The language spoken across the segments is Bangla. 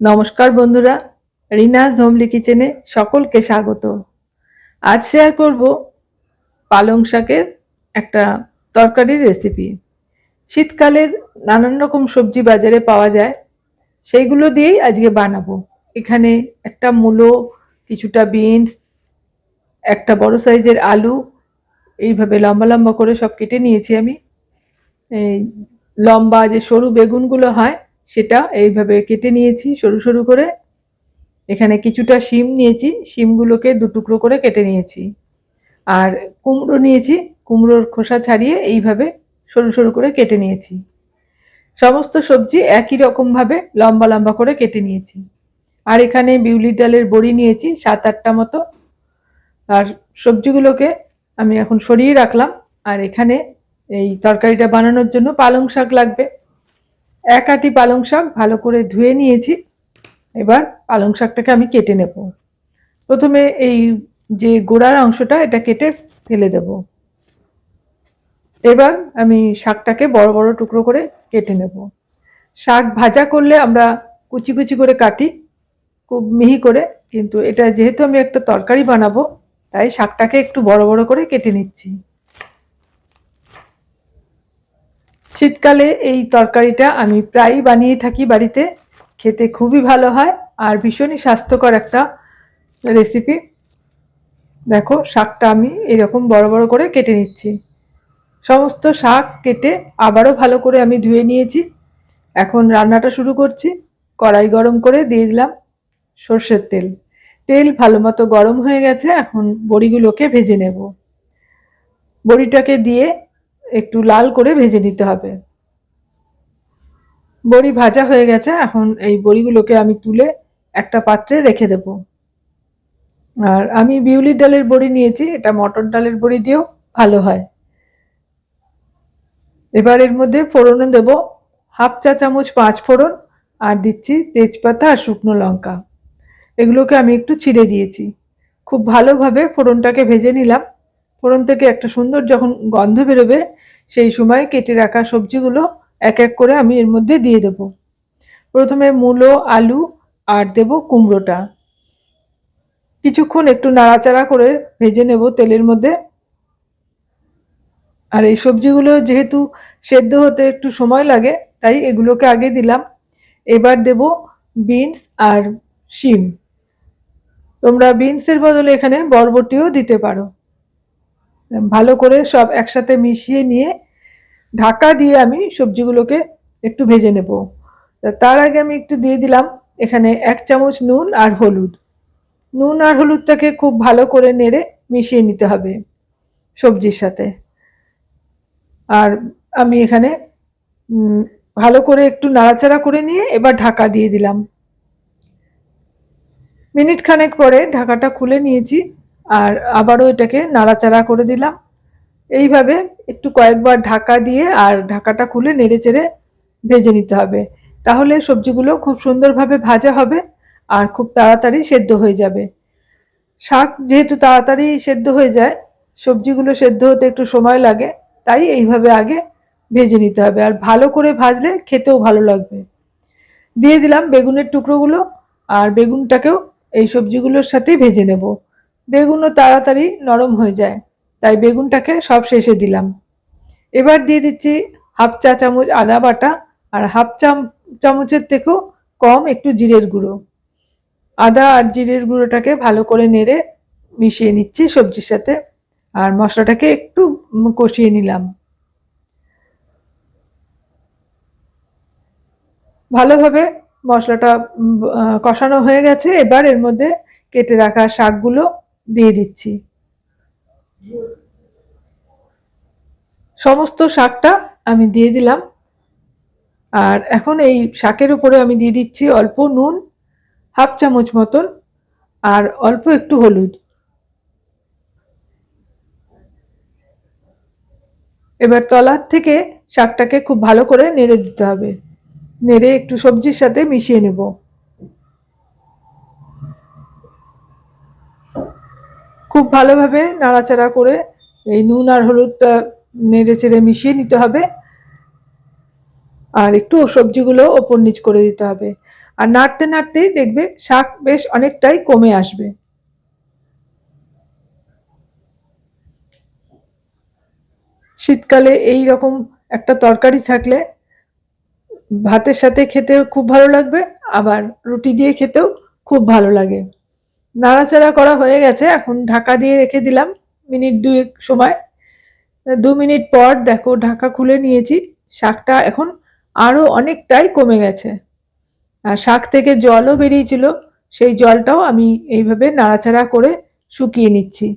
নমস্কার বন্ধুরা রিনাস হোমলি কিচেনে সকলকে স্বাগত। আজ শেয়ার করব পালং শাকের একটা তরকারির রেসিপি শীতকালের নানান রকম সবজি বাজারে পাওয়া যায়, সেইগুলো দিয়েই আজকে বানাবো। এখানে একটা মূলো, কিছুটা বিনস একটা বড় সাইজের আলু, এইভাবে লম্বা লম্বা করে সব কেটে নিয়েছি আমি। লম্বা যে সরু বেগুনগুলো হয় সেটা এইভাবে কেটে নিয়েছি সরু সরু করে। এখানে কিছুটা শিম নিয়েছি, শিমগুলোকে দু টুকরো করে কেটে নিয়েছি। আর কুমড়ো নিয়েছি, কুমড়োর খোসা ছাড়িয়ে এইভাবে সরু সরু করে কেটে নিয়েছি। সমস্ত সবজি একই রকমভাবে লম্বা লম্বা করে কেটে নিয়েছি। আর এখানে বিউলির ডালের বড়ি নিয়েছি সাত আটটা মতো। আর সবজিগুলোকে আমি এখন সরিয়ে রাখলাম। আর এখানে এই তরকারিটা বানানোর জন্য পালং শাক লাগবে। এক আটি পালং শাক ভালো করে ধুয়ে নিয়েছি। এবার পালং শাকটাকে আমি কেটে নেব। প্রথমে এই যে গোড়ার অংশটা, এটা কেটে ফেলে দেব। এবার আমি শাকটাকে বড় বড় টুকরো করে কেটে নেব। শাক ভাজা করলে আমরা কুচি কুচি করে কাটি, খুব মিহি করে। কিন্তু এটা যেহেতু আমি একটা তরকারি বানাবো, তাই শাকটাকে একটু বড় বড় করে কেটে নিচ্ছি। শীতকালে এই তরকারিটা আমি প্রায়ই বানিয়ে থাকি বাড়িতে। খেতে খুবই ভালো হয় আর ভীষণই স্বাস্থ্যকর একটা রেসিপি দেখো, শাকটা আমি এরকম বড় বড় করে কেটে নিচ্ছি। সমস্ত শাক কেটে আবারও ভালো করে আমি ধুয়ে নিয়েছি। এখন রান্নাটা শুরু করছি। কড়াই গরম করে দিয়ে দিলাম সর্ষের তেল। তেল ভালো মতো গরম হয়ে গেছে, এখন বড়িগুলোকে ভেজে নেব। বড়িটাকে দিয়ে একটু লাল করে ভেজে নিতে হবে। বড়ি ভাজা হয়ে গেছে, এখন এই বড়িগুলোকে আমি তুলে একটা পাত্রে রেখে দেব। আর আমি বিউলির ডালের বড়ি নিয়েছি, এটা মটর ডালের বড়ি দিয়েও ভালো হয়। এবার এর মধ্যে ফোড়নে দেব হাফ চা চামচ পাঁচ ফোড়ন আর দিচ্ছি তেজপাতা আর শুকনো লঙ্কা। এগুলোকে আমি একটু ছিঁড়ে দিয়েছি। খুব ভালোভাবে ফোড়নটাকে ভেজে নিলাম। ফোড়ন থেকে একটা সুন্দর যখন গন্ধ বেরোবে, সেই সময় কেটে রাখা সবজিগুলো এক এক করে আমি এর মধ্যে দিয়ে দেব। প্রথমে মূলো, আলু আর দেব কুমড়োটা। কিছুক্ষণ একটু নাড়াচাড়া করে ভেজে নেব তেলের মধ্যে। আর এই সবজিগুলো যেহেতু সেদ্ধ হতে একটু সময় লাগে, তাই এগুলোকে আগে দিলাম। এবার দেব বিনস আর শিম। তোমরা বিনসের বদলে এখানে বরবটিও দিতে পারো। ভালো করে সব একসাথে মিশিয়ে নিয়ে ঢাকা দিয়ে আমি সবজিগুলোকে একটু ভেজে নেব। তার আগে আমি একটু দিয়ে দিলাম এখানে এক চামচ নুন আর হলুদ। নুন আর হলুদটাকে খুব ভালো করে নেড়ে মিশিয়ে নিতে হবে সবজির সাথে। আর আমি এখানে ভালো করে একটু নাড়াচাড়া করে নিয়ে এবার ঢাকা দিয়ে দিলাম। মিনিট খানেক পরে ঢাকাটা খুলে নিয়েছি। আর আবারও এটাকে নাড়াচাড়া করে দিলাম। এইভাবে একটু কয়েকবার ঢাকা দিয়ে আর ঢাকাটা খুলে নেড়ে চেড়ে ভেজে নিতে হবে। তাহলে সবজিগুলো খুব সুন্দরভাবে ভাজা হবে আর খুব তাড়াতাড়ি সেদ্ধ হয়ে যাবে। শাক যেহেতু তাড়াতাড়ি সেদ্ধ হয়ে যায়, সবজিগুলো সেদ্ধ হতে একটু সময় লাগে, তাই এইভাবে আগে ভেজে নিতে হবে। আর ভালো করে ভাজলে খেতেও ভালো লাগবে। দিয়ে দিলাম বেগুনের টুকরোগুলো, আর বেগুনটাকেও এই সবজিগুলোর সাথেই ভেজে নেব। বেগুনও তাড়াতাড়ি নরম হয়ে যায়। তাই বেগুনটাকে সব শেষে দিলাম। এবার দিয়ে দিচ্ছি হাফ চা চামচ আদা বাটা আর হাফ চাম চামচের থেকেও কম একটু জিরের গুঁড়ো। আদা আর জিরের গুঁড়োটাকে ভালো করে নেড়ে মিশিয়ে নিচ্ছি সবজির সাথে আর মশলাটাকে একটু কষিয়ে নিলাম। ভালোভাবে মশলাটা কষানো হয়ে গেছে। এবার এর মধ্যে কেটে রাখা শাকগুলো দিয়ে দিচ্ছি। সমস্ত শাকটা আমি দিয়ে দিলাম। আর এখন এই শাকের উপরে আমি দিয়ে দিচ্ছি অল্প নুন, হাফ চামচ মতন, আর অল্প একটু হলুদ। এবার তলার থেকে শাকটাকে খুব ভালো করে নেড়ে দিতে হবে। নেড়ে একটু সবজির সাথে মিশিয়ে নেব। খুব ভালোভাবে নাড়াচাড়া করে এই নুন আর হলুদটা নেড়ে চেড়ে মিশিয়ে নিতে হবে। আর একটু সবজিগুলো ওপর নিচ করে দিতে হবে। আর নাড়তে নাড়তেই দেখবে শাক বেশ অনেকটাই কমে আসবে। শীতকালে এই রকম একটা তরকারি থাকলে ভাতের সাথে খেতেও খুব ভালো লাগবে, আবার রুটি দিয়ে খেতেও খুব ভালো লাগে। নাড়াচাড়া করা হয়ে গেছে। এখন ঢাকা দিয়ে রেখে দিলাম মিনিট দুয়েক সময়। দু মিনিট পর দেখো ঢাকা খুলে নিয়েছি। শাকটা এখন আরও অনেকটাই কমে গেছে। আর শাক থেকে জলও বেরিয়েছিল। সেই জলটাও আমি এইভাবে নাড়াচাড়া করে শুকিয়ে নিচ্ছি।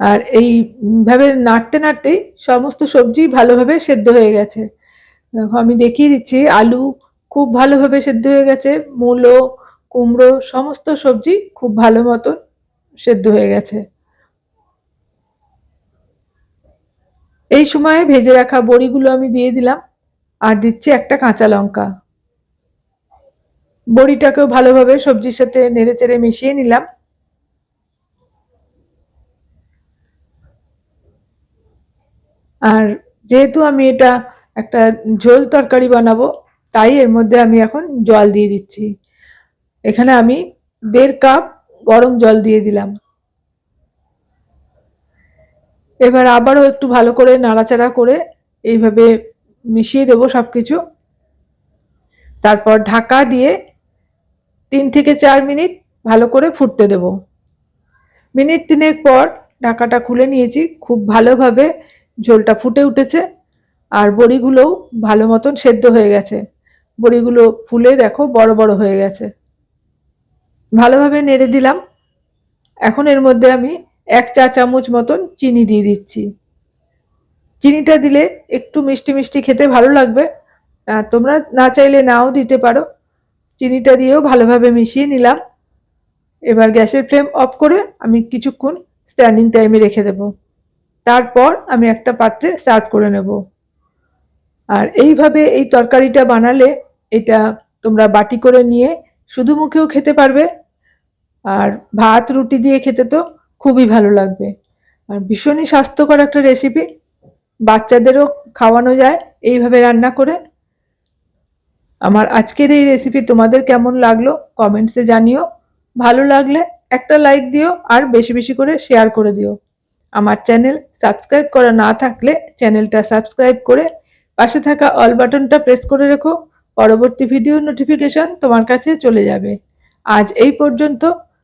আর এইভাবে নাড়তে নাড়তেই সমস্ত সবজি ভালোভাবে সেদ্ধ হয়ে গেছে। দেখো আমি দেখিয়ে দিচ্ছি, আলু খুব ভালোভাবে সেদ্ধ হয়ে গেছে, মূলো কুমড়ো, সমস্ত সবজি খুব ভালো মতন সেদ্ধ হয়ে গেছে। এই সময়ে ভেজে রাখা বড়িগুলো আমি দিয়ে দিলাম আর দিচ্ছি একটা কাঁচা লঙ্কা। বড়িটাকেও ভালোভাবে সবজির সাথে নেড়ে চেড়ে মিশিয়ে নিলাম। আর যেহেতু আমি এটা একটা ঝোল তরকারি বানাবো, তাই এর মধ্যে আমি এখন জল দিয়ে দিচ্ছি। এখানে আমি দেড় কাপ গরম জল দিয়ে দিলাম। এবার আবারও একটু ভালো করে নাড়াচাড়া করে এইভাবে মিশিয়ে দেবো সব কিছু তারপর ঢাকা দিয়ে তিন থেকে চার মিনিট ভালো করে ফুটতে দেব। মিনিট তিনেক পর ঢাকাটা খুলে নিয়েছি, খুব ভালোভাবে ঝোলটা ফুটে উঠেছে আর বড়িগুলোও ভালো মতন সেদ্ধ হয়ে গেছে। বড়িগুলো ফুলে দেখো বড় বড় হয়ে গেছে। ভালোভাবে নেড়ে দিলাম। এখন এর মধ্যে আমি এক চা চামচ মতন চিনি দিয়ে দিচ্ছি। চিনিটা দিলে একটু মিষ্টি মিষ্টি খেতে ভালো লাগবে। তোমরা না চাইলে নাও দিতে পারো। চিনিটা দিয়েও ভালোভাবে মিশিয়ে নিলাম। এবার গ্যাসের ফ্লেম অফ করে আমি কিছুক্ষণ স্ট্যান্ডিং টাইমে রেখে দেব। তারপর আমি একটা পাত্রে সার্ভ করে নেব। আর এইভাবে এই তরকারিটা বানালে এটা তোমরা বাটি করে নিয়ে শুধু মুখেও খেতে পারবে। আর ভাত, রুটি দিয়ে খেতে তো খুবই ভালো লাগবে। আর ভীষণই স্বাস্থ্যকর একটা রেসিপি বাচ্চাদেরও খাওয়ানো যায় এইভাবে রান্না করে। আমার আজকের এই রেসিপি তোমাদের কেমন লাগল কমেন্টসে জানিও। ভালো লাগলে একটা লাইক দিও আর বেশি বেশি করে শেয়ার করে দিও। আমার চ্যানেল সাবস্ক্রাইব করা না থাকলে চ্যানেলটা সাবস্ক্রাইব করে পাশে থাকা অল বাটনটা প্রেস করে রেখো। পরবর্তী ভিডিও নোটিফিকেশন তোমার কাছে চলে যাবে। আজ এই পর্যন্ত।